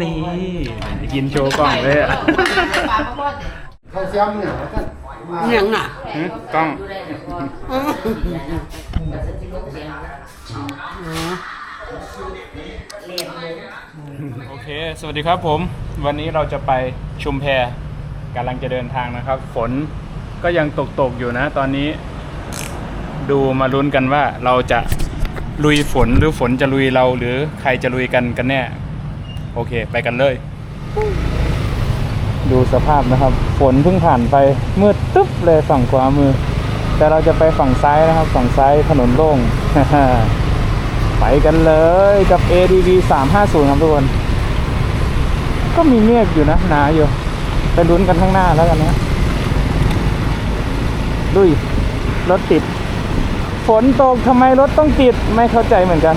นี่กินโชว์กล้องเลยอะเขาเสียมเนี่ยว่าท่านมายังอะหึกล้องโอเค สวัสดีครับผม วันนี้เราจะไปชุมแพกำลังจะเดินทางนะครับ ฝนก็ยังตกตกๆอยู่นะ ตอนนี้ดูมาลุ้นกันว่าเราจะลุยฝนหรือฝนจะลุยเราหรือใครจะลุยกันกันแน่ โอเค ไปกันเลย ดูสภาพนะครับ ฝนเพิ่งผ่านไปมืดตึ๊บเลยฝั่งขวามือ แต่เราจะไปฝั่งซ้ายนะครับ ฝั่งซ้ายถนนโล่ง ไปกันเลยกับ ADV 350ครับทุกคน ก็มีเมฆอยู่นะหนาอยู่ไปลุ้นกันข้างหน้าแล้วกันนะดุยรถติด ฝนตกทำไมรถต้องติด ไม่เข้าใจเหมือนกัน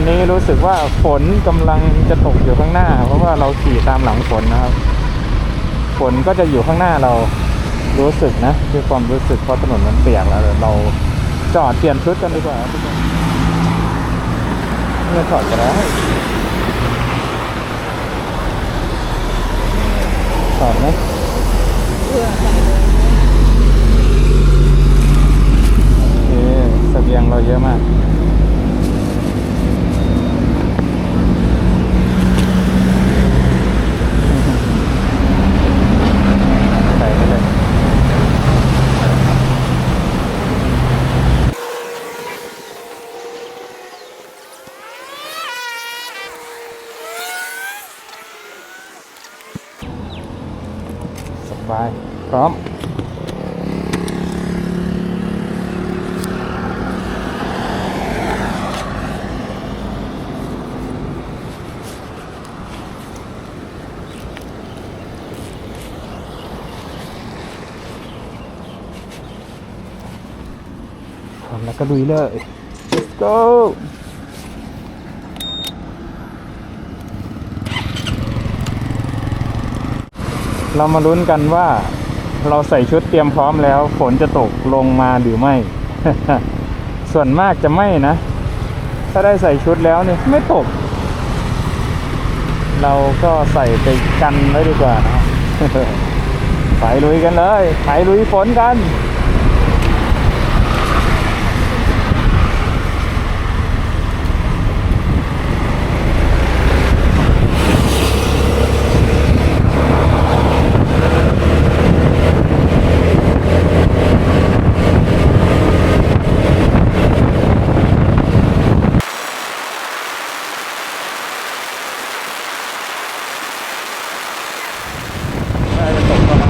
อนนี้รู้สึกว่าฝนกำลังจะตกอยู่ข้างหน้า เพราะว่าเราขี่ตามหลังฝนนะครับ ฝนก็จะอยู่ข้างหน้าเรารู้สึกนะด้วยความรู้สึกเพราะถนนมันเปียกแล้วเราจอดเปลี่ยนชุดกันดีกว่าทุกคนไม่ถอดก็ได้ถอดไหมโอเคเสบียงเราเยอะมาก ใส่ไปเลย สบายพร้อม พร้อมแล้วก็ลุยเลย let's go เรามาลุ้นกันว่าเราใส่ชุดเตรียมพร้อมแล้ว ฝนจะตกลงมาหรือไม่ ส่วนมากจะไม่นะ ถ้าได้ใส่ชุดแล้วเนี่ยไม่ตก เราก็ใส่ไปกันไว้ดีกว่านะไปลุยกันเลยไปลุยฝนกัน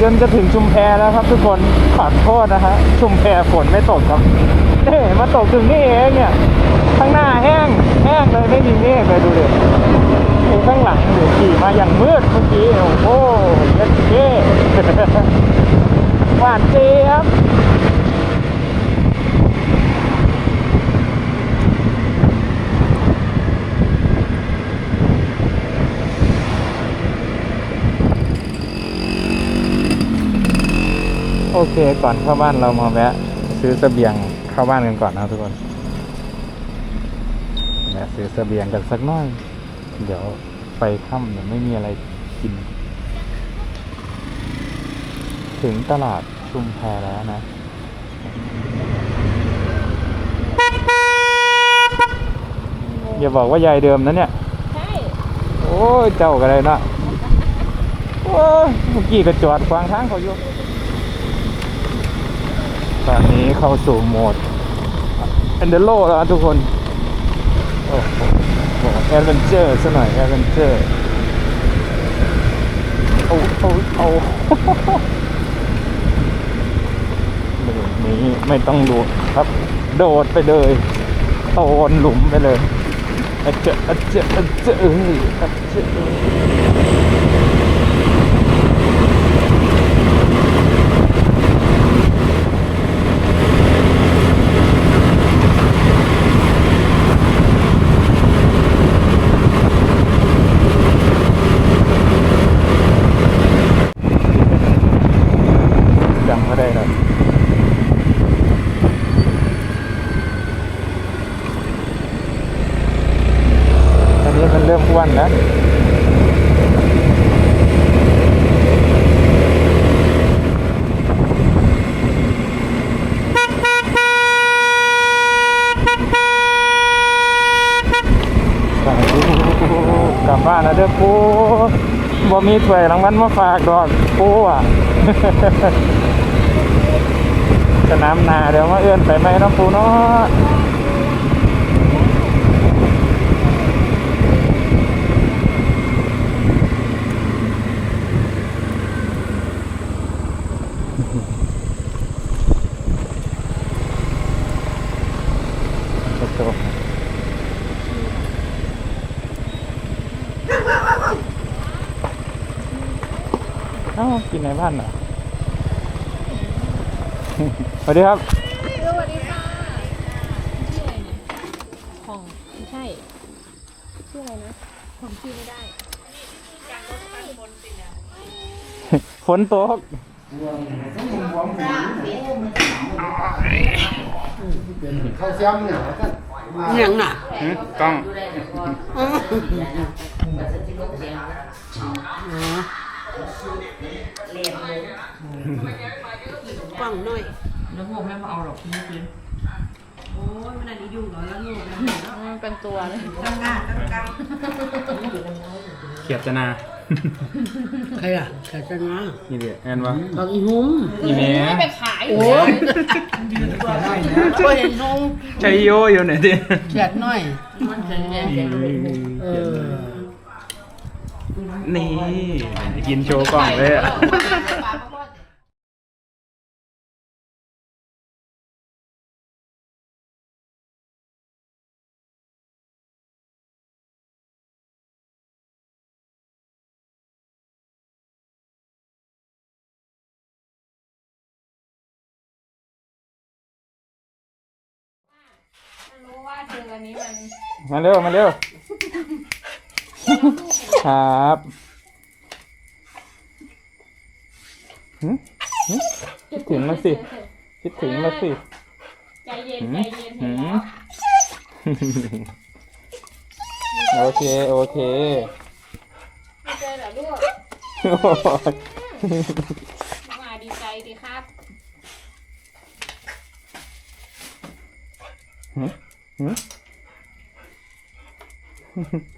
จนจะถึงชุมแพแล้วครับ ทุกคนขอโทษนะฮะชุมแพฝนไม่ตกครับเอ๊ะมาตกถึงนี่เองเนี่ย ข้างหน้าแห้งแห้งเลยไม่มีเมฆเลยดูดิไอ้ข้างหลังเดี๋ยวขี่มาอย่างมืดเมื่อกี้โอ้โหเย็ดเก้หวานเจี๊ยบ โอเคก่อนเข้าบ้านเรามาแวะ ซื้อเสบียงเข้าบ้านกันก่อนนะครับทุกคนแวะซื้อเสบียงกันสักหน่อย เดี๋ยวไปค่ำเดี๋ยวไม่มีอะไรกิน ถึงตลาดชุมแพแล้วนะอย่าบอกว่ายายเดิมนะเนี่ย ใช่ โอ้ยเจ้ากันเลยนะโอ้ยเมื่อกี้ก็จอดขวางทางเขาอยู่ ตอนนี้เข้าสู่โหมด e อนเดโ o แล้วทุกคนโอ้โหแอดเวนเจอร์ซะหน่อยแอดเวนเจอร์โอ้โอ้โอ้นี้ไม่ต้องดูครับ โดดไปเลยโตนหลุมไปเลยอะเจอะอะเจอะเจอะเอ้ยอะเจอะจำเขาได้แล้ว ตอนนี้ มันนแล้วกลับบ้านแล้วเด้อปูบ่มีถ้วยรางวัลมาฝากดอกปูอะสนามนาเดี๋ยวมาเอื้อนไปไหมน้องปูเนาะ โอ้โหเอ้ากินในบ้านเหรอสวัสดีครับสวัสดีค่ะชื่ออะไรนะของไม่ใช่ชื่ออะไรนะผมชื่อไม่ได้ฝนตกเข้าเสียมเนี่ยท่านยังน่ะหืมกล้องกว้างหน่อยแล้วงงแม่มาเอาหรอกพี่กินโอ้ยมันอันนี้ยุ่งเหรอแล้วงงแล้วมันเป็นตัวเลยตั้งงานตั้งกลางเขียบจะนา ใครอะใครจะมานี่เดียแอนวะบางอีหุ้มนี่แม่ไม่ไปขายโอ้ยก็เห็นนงใจโยอยู่ไหนดิเขียดหน่อยเออนี่กินโชว์กล่องเลยอะ รู้ว่าเธออันนี้มันมาเร็วมาเร็ว ครับหึหึคิดถึงแล้วสิ คิดถึงแล้วสิ ใจเย็นหืใจมเย็นหืมโอเค โอเค ไม่เจอเหรอลูกโอ้ยมาดีใจดีครับหื มหืม